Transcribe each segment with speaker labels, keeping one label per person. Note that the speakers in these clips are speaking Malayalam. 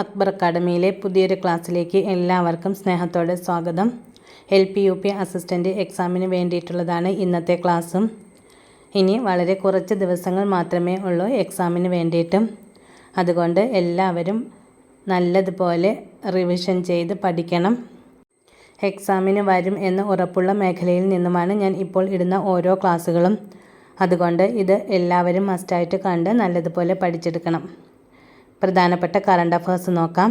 Speaker 1: അക്ബർ അക്കാഡമിയിലെ പുതിയൊരു ക്ലാസ്സിലേക്ക് എല്ലാവർക്കും സ്നേഹത്തോടെ സ്വാഗതം. L P U P assistant എക്സാമിന് വേണ്ടിയിട്ടുള്ളതാണ് ഇന്നത്തെ ക്ലാസ്സും. ഇനി വളരെ കുറച്ച് ദിവസങ്ങൾ മാത്രമേ ഉള്ളൂ എക്സാമിന് വേണ്ടിയിട്ടും. അതുകൊണ്ട് എല്ലാവരും നല്ലതുപോലെ റിവിഷൻ ചെയ്ത് പഠിക്കണം. എക്സാമിന് വരും എന്ന് ഉറപ്പുള്ള മേഖലയിൽ നിന്നുമാണ് ഞാൻ ഇപ്പോൾ ഇടുന്ന ഓരോ ക്ലാസ്സുകളും. അതുകൊണ്ട് ഇത് എല്ലാവരും മസ്റ്റായിട്ട് കണ്ട് നല്ലതുപോലെ പഠിച്ചെടുക്കണം. പ്രധാനപ്പെട്ട കറണ്ട് അഫേഴ്സ് നോക്കാം.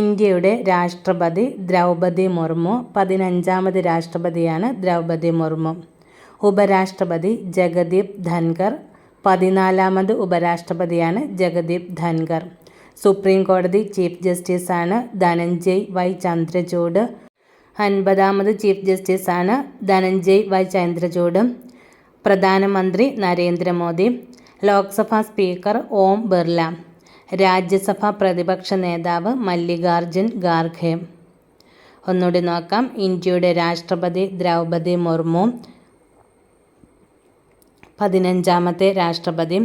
Speaker 1: ഇന്ത്യയുടെ രാഷ്ട്രപതി ദ്രൗപദി മുർമു പതിനഞ്ചാമത് രാഷ്ട്രപതിയാണ് ദ്രൗപദി മുർമു. ഉപരാഷ്ട്രപതി ജഗദീപ് ധൻകർ പതിനാലാമത് ഉപരാഷ്ട്രപതിയാണ് ജഗദീപ് ധൻകർ സുപ്രീം കോടതി ചീഫ് ജസ്റ്റിസാണ് ധനഞ്ജയ് വൈ ചന്ദ്രചൂഡ്. അൻപതാമത് ചീഫ് ജസ്റ്റിസാണ് ധനഞ്ജയ് വൈ ചന്ദ്രചൂഡ്. പ്രധാനമന്ത്രി നരേന്ദ്രമോദി. ലോക്സഭാ സ്പീക്കർ ഓം ബിർല രാജ്യസഭാ പ്രതിപക്ഷ നേതാവ് മല്ലികാർജുൻ ഖാർഖെ ഒന്നുകൂടി നോക്കാം. ഇന്ത്യയുടെ രാഷ്ട്രപതി ദ്രൗപദി മുർമു പതിനഞ്ചാമത്തെ രാഷ്ട്രപതി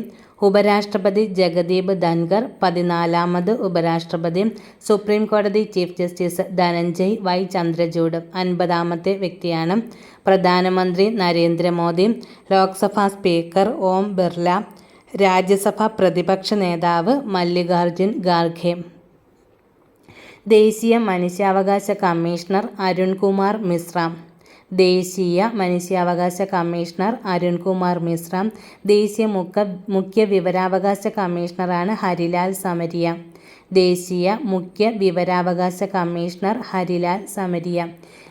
Speaker 1: ഉപരാഷ്ട്രപതി ജഗദീപ് ധൻഖർ പതിനാലാമത് ഉപരാഷ്ട്രപതി സുപ്രീം കോടതി chief justice Dhananjaya Y Chandrachud അൻപതാമത്തെ വ്യക്തിയാണ്. പ്രധാനമന്ത്രി നരേന്ദ്രമോദി ലോക്സഭാ സ്പീക്കർ ഓം ബിർല രാജ്യസഭാ പ്രതിപക്ഷ നേതാവ് മല്ലികാർജുൻ ഖാർഖെ ദേശീയ മനുഷ്യാവകാശ കമ്മീഷണർ അരുൺകുമാർ മിശ്ര. ദേശീയ മനുഷ്യാവകാശ കമ്മീഷണർ അരുൺകുമാർ മിശ്ര ദേശീയ മുഖ മുഖ്യ വിവരാവകാശ കമ്മീഷണറാണ് ഹരിലാൽ സമരിയ. ദേശീയ മുഖ്യ വിവരാവകാശ കമ്മീഷണർ ഹരിലാൽ സമരിയ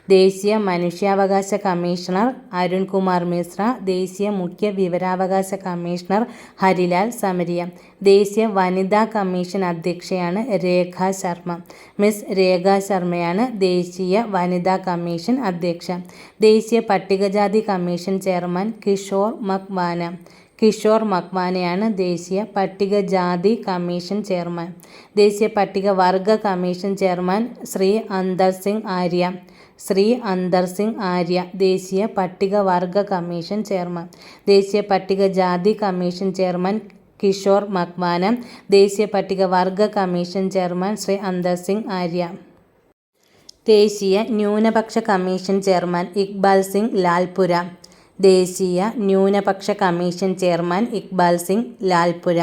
Speaker 1: ദേശീയ മനുഷ്യാവകാശ കമ്മീഷണർ അരുൺകുമാർ മിശ്ര ദേശീയ മുഖ്യ വിവരാവകാശ കമ്മീഷണർ ഹരിലാൽ സമരിയ ദേശീയ വനിതാ കമ്മീഷൻ അധ്യക്ഷയാണ് രേഖ ശർമ്മ. മിസ് രേഖ ശർമ്മയാണ് ദേശീയ വനിതാ കമ്മീഷൻ അധ്യക്ഷ. ദേശീയ പട്ടികജാതി കമ്മീഷൻ ചെയർമാൻ കിഷോർ മക്വാന കിഷോർ മക്വാനയാണ് ദേശീയ പട്ടികജാതി കമ്മീഷൻ ചെയർമാൻ. ദേശീയ പട്ടികവർഗ കമ്മീഷൻ ചെയർമാൻ ശ്രീ അന്തർ സിംഗ് ആര്യ. ശ്രീ അന്തർ സിംഗ് ആര്യ ദേശീയ പട്ടികവർഗ കമ്മീഷൻ ചെയർമാൻ. ദേശീയ പട്ടികജാതി കമ്മീഷൻ ചെയർമാൻ കിഷോർ മക്വാന. ദേശീയ പട്ടികവർഗ കമ്മീഷൻ ചെയർമാൻ ശ്രീ അന്തർ സിംഗ് ആര്യ. ദേശീയ ന്യൂനപക്ഷ കമ്മീഷൻ ചെയർമാൻ ഇക്ബാൽ സിംഗ് ലാൽപുര. ദേശീയ ന്യൂനപക്ഷ കമ്മീഷൻ ചെയർമാൻ ഇക്ബാൽ സിംഗ് ലാൽപുര.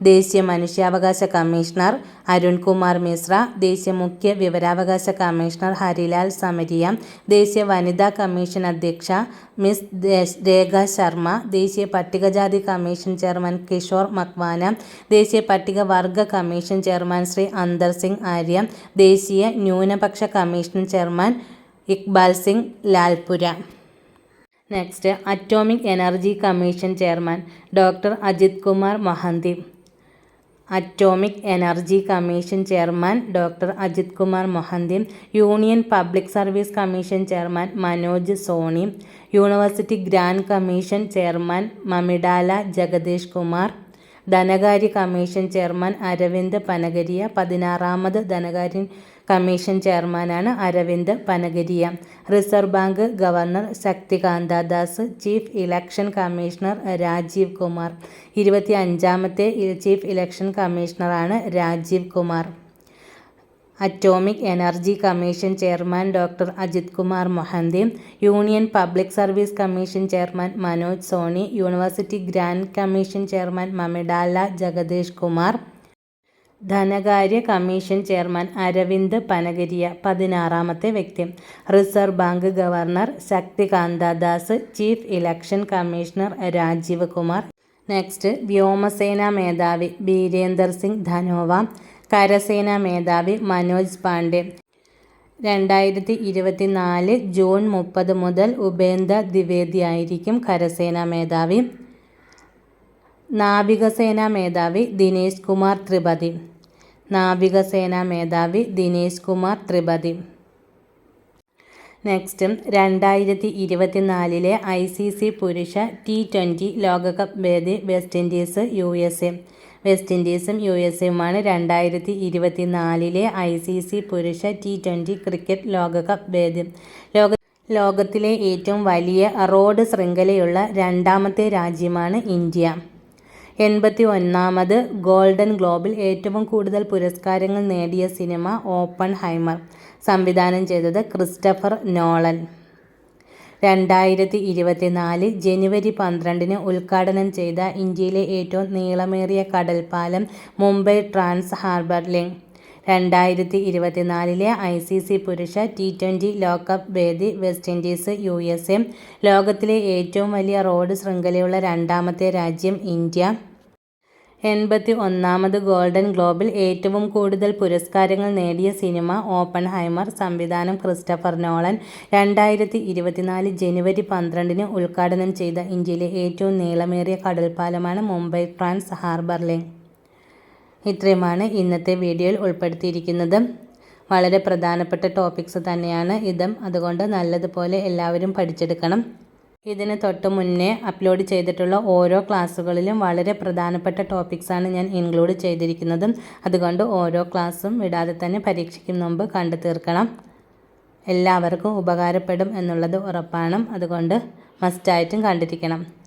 Speaker 1: ദേശീയ മനുഷ്യാവകാശ കമ്മീഷണർ അരുൺകുമാർ മിശ്ര ദേശീയ മുഖ്യ വിവരാവകാശ കമ്മീഷണർ ഹരിലാൽ സമരിയ ദേശീയ വനിതാ കമ്മീഷൻ അധ്യക്ഷ മിസ് രേഖ ശർമ്മ ദേശീയ പട്ടികജാതി കമ്മീഷൻ ചെയർമാൻ കിഷോർ മക്വാന ദേശീയ പട്ടികവർഗ കമ്മീഷൻ ചെയർമാൻ ശ്രീ അന്തർ സിംഗ് ആര്യ ദേശീയ ന്യൂനപക്ഷ commission chairman Iqbal Singh Lalpura. Next atomic energy commission chairman doctor Ajit Kumar Mahanti atomic energy commission chairman doctor Ajit Kumar Mohanty union public service commission chairman Manoj Soni university grant commission chairman Mamidala Jagadish Kumar ധനകാര്യ കമ്മീഷൻ ചെയർമാൻ അരവിന്ദ് പനഗരിയ പതിനാറാമത് ധനകാര്യ കമ്മീഷൻ ചെയർമാനാണ് Arvind Panagariya. Reserve bank governor Shaktikanta Das chief election commissioner Rajeev Kumar. ഇരുപത്തി അഞ്ചാമത്തെ chief election കമ്മീഷണറാണ് Rajeev Kumar. Atomic energy commission chairman doctor Ajit Kumar Mohanty. Union public service commission chairman Manoj Soni. University grant commission chairman Mamidala Jagadish Kumar. ധനകാര്യ കമ്മീഷൻ ചെയർമാൻ അരവിന്ദ് പനഗരിയ പതിനാറാമത്തെ വ്യക്തി. Reserve bank governor Shaktikanta Das chief election commissioner Rajeev Kumar. Next വ്യോമസേന മേധാവി ബീരേന്ദർ സിംഗ് ധനോവ. കരസേനാ മേധാവി മനോജ് പാണ്ഡെ. രണ്ടായിരത്തി ഇരുപത്തി നാല് ജൂൺ മുപ്പത് മുതൽ ഉപേന്ദ്ര ദ്വിവേദി ആയിരിക്കും കരസേനാ മേധാവി. നാവികസേനാ മേധാവി ദിനേശ് കുമാർ ത്രിപതി. നാവികസേനാ മേധാവി ദിനേശ് കുമാർ ത്രിപതി. നെക്സ്റ്റ് രണ്ടായിരത്തി ഇരുപത്തിനാലിലെ ഐ സി സി പുരുഷ ടി ട്വന്റി ലോകകപ്പ് വേദി West Indies U S A. West ഇൻഡീസും യു എസ് എയുമാണ് രണ്ടായിരത്തി ഇരുപത്തി നാലിലെ ഐ സി സി പുരുഷ ടി ട്വന്റി ക്രിക്കറ്റ് ലോകകപ്പ് വേദി. ലോക ലോകത്തിലെ ഏറ്റവും വലിയ റോഡ് ശൃംഖലയുള്ള രണ്ടാമത്തെ രാജ്യമാണ് ഇന്ത്യ. എൺപത്തി ഒന്നാമത് ഗോൾഡൻ ഗ്ലോബിൽ ഏറ്റവും കൂടുതൽ പുരസ്കാരങ്ങൾ നേടിയ സിനിമ ഓപ്പൺ ഹൈമർ സംവിധാനം ചെയ്തത് ക്രിസ്റ്റഫർ നോളൻ. രണ്ടായിരത്തി ഇരുപത്തിനാല് ജനുവരി പന്ത്രണ്ടിന് ഉദ്ഘാടനം ചെയ്ത ഇന്ത്യയിലെ ഏറ്റവും നീളമേറിയ കടൽപ്പാലം മുംബൈ ട്രാൻസ് ഹാർബർ ലിങ്ക് രണ്ടായിരത്തി ഇരുപത്തിനാലിലെ ഐ സി സി പുരുഷ ടി ട്വന്റി ലോകകപ്പ് വേദി West Indies U S A. ലോകത്തിലെ ഏറ്റവും വലിയ റോഡ് ശൃംഖലയുള്ള രണ്ടാമത്തെ രാജ്യം ഇന്ത്യ. എൺപത്തി ഒന്നാമത് ഗോൾഡൻ ഗ്ലോബിൽ ഏറ്റവും കൂടുതൽ പുരസ്കാരങ്ങൾ നേടിയ സിനിമ ഓപ്പൺ ഹൈമർ സംവിധാനം ക്രിസ്റ്റഫർ നോളൻ രണ്ടായിരത്തി ഇരുപത്തിനാല് ജനുവരി പന്ത്രണ്ടിന് ഉദ്ഘാടനം ചെയ്ത ഇന്ത്യയിലെ ഏറ്റവും നീളമേറിയ കടൽപ്പാലമാണ് മുംബൈ ട്രാൻസ് ഹാർബർ ലിങ്ക് ഇത്രയുമാണ് ഇന്നത്തെ വീഡിയോയിൽ ഉൾപ്പെടുത്തിയിരിക്കുന്നത്. വളരെ പ്രധാനപ്പെട്ട ടോപ്പിക്സ് തന്നെയാണ് ഇതും. അതുകൊണ്ട് നല്ലതുപോലെ എല്ലാവരും പഠിച്ചെടുക്കണം. ഇതിന് തൊട്ട് മുന്നേ അപ്ലോഡ് ചെയ്തിട്ടുള്ള ഓരോ ക്ലാസ്സുകളിലും വളരെ പ്രധാനപ്പെട്ട ടോപ്പിക്സാണ് ഞാൻ ഇൻക്ലൂഡ് ചെയ്തിരിക്കുന്നത്. അതുകൊണ്ട് ഓരോ ക്ലാസ്സും വിടാതെ തന്നെ പരീക്ഷയ്ക്ക് മുമ്പ് കണ്ടു തീർക്കണം. എല്ലാവർക്കും ഉപകാരപ്പെടും എന്നുള്ളത് ഉറപ്പാണ്. അതുകൊണ്ട് മസ്റ്റായിട്ടും കണ്ടിരിക്കണം.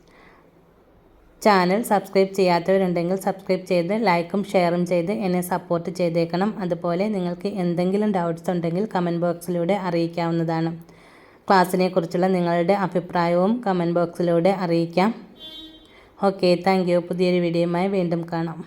Speaker 1: ചാനൽ സബ്സ്ക്രൈബ് ചെയ്യാത്തവരുണ്ടെങ്കിൽ സബ്സ്ക്രൈബ് ചെയ്ത് ലൈക്കും ഷെയറും ചെയ്ത് എന്നെ സപ്പോർട്ട് ചെയ്തേക്കണം. അതുപോലെ നിങ്ങൾക്ക് എന്തെങ്കിലും ഡൗട്ട്സ് ഉണ്ടെങ്കിൽ കമന്റ് ബോക്സിലൂടെ അറിയിക്കാവുന്നതാണ്. ക്ലാസ്സിനെ കുറിച്ചുള്ള നിങ്ങളുടെ അഭിപ്രായവും കമന്റ് ബോക്സിലൂടെ അറിയിക്കാം. ഓക്കെ താങ്ക് പുതിയൊരു വീഡിയോയുമായി വീണ്ടും കാണാം.